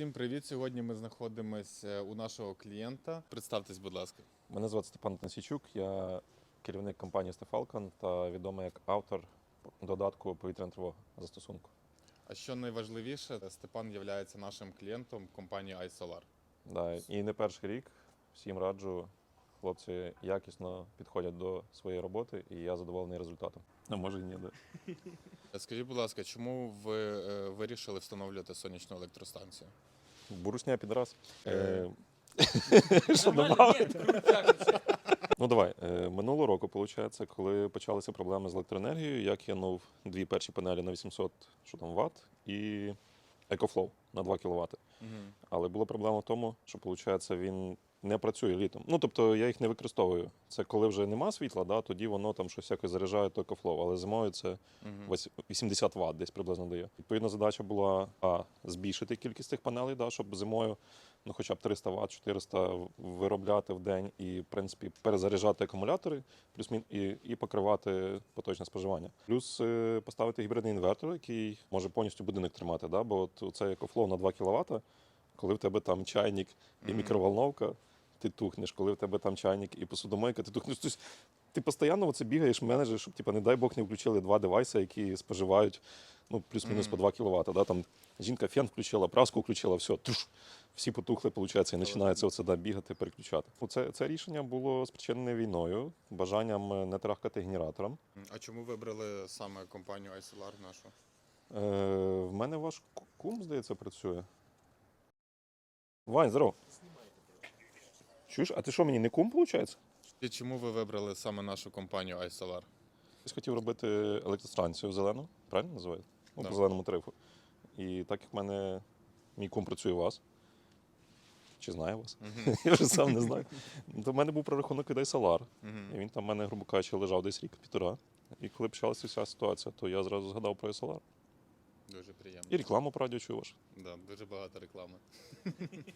Всім привіт! Сьогодні ми знаходимося у нашого клієнта. Представтесь, будь ласка. Мене звати Степан Тансічук, я керівник компанії Стефалкон та відомий як автор додатку повітряна тривога застосунку. А що найважливіше, Степан є нашим клієнтом компанії iSolar. Да, і не перший рік всім раджу. Хлопці якісно підходять до своєї роботи, і я задоволений результатом. Ну, може, і ні, да. Скажіть, будь ласка, чому ви е, вирішили встановлювати сонячну електростанцію? Бурушня підраз. Е. Е, Що добавити? Ну давай. Е, Минулого року, виходить, коли почалися проблеми з електроенергією, я кинув дві перші панелі на 800 що там, Вт і EcoFlow на 2 кВт. Але була проблема в тому, що виходить, він не працює літом. Ну тобто я їх не використовую. Це коли вже нема світла, да, тоді воно там щось якось заряджає то EcoFlow. Але зимою це Угу. вось 80 Вт десь приблизно дає. Відповідно, задача була а, збільшити кількість тих панелей, да, щоб зимою ну, хоча б 300 Вт, 400 виробляти в день і, в принципі, перезаряджати акумулятори, плюс і, і покривати поточне споживання. Плюс е, поставити гібридний інвертор, який може повністю будинок тримати. Да? Бо от це екофлоу на 2 кВт, коли в тебе там чайник і мікроволновка, ти тухнеш, коли в тебе там чайник і посудомойка, ти тухнеш. Тобто, ти постійно оце бігаєш, менеджер, щоб, типу, не дай Бог, не включили два девайси, які споживають ну, плюс-мінус по 2 кВт. Да? Там жінка фен включила, праску включила, все, туш, всі потухли, виходить, і починається оце да, бігати, переключати. Ну, Це, це рішення було спричинене війною, бажанням е, не трахкати генератором. А чому вибрали саме компанію iSolar нашу? Е, в мене ваш ку- кум, здається, працює. Вань, здоров. Чуєш, а ти що, мені не кум, виходить? І чому ви вибрали саме нашу компанію iSolar? Хтось хотів робити електростанцію зелену, правильно називають? Ну, Да. по зеленому тарифу. І так як в мене мій кум працює у вас, чи знає вас, Угу. я вже сам не знаю. То в мене був прорахунок від iSolar, і він там в мене, грубо кажучи, лежав десь рік-півтора. І коли почалася вся ситуація, то я зразу згадав про iSolar. Дуже приємно. І рекламу по радіо чуєш. Да, дуже багато реклами.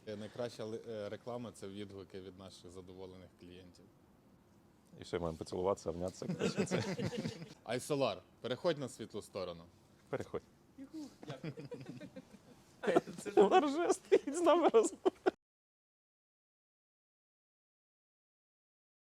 Е, Найкраща е, реклама це відгуки від наших задоволених клієнтів. І все, маємо поцілуватися, обнятися. Айсолар, переходь на світлу сторону. Переходь. Це рже стоїть з нами разом.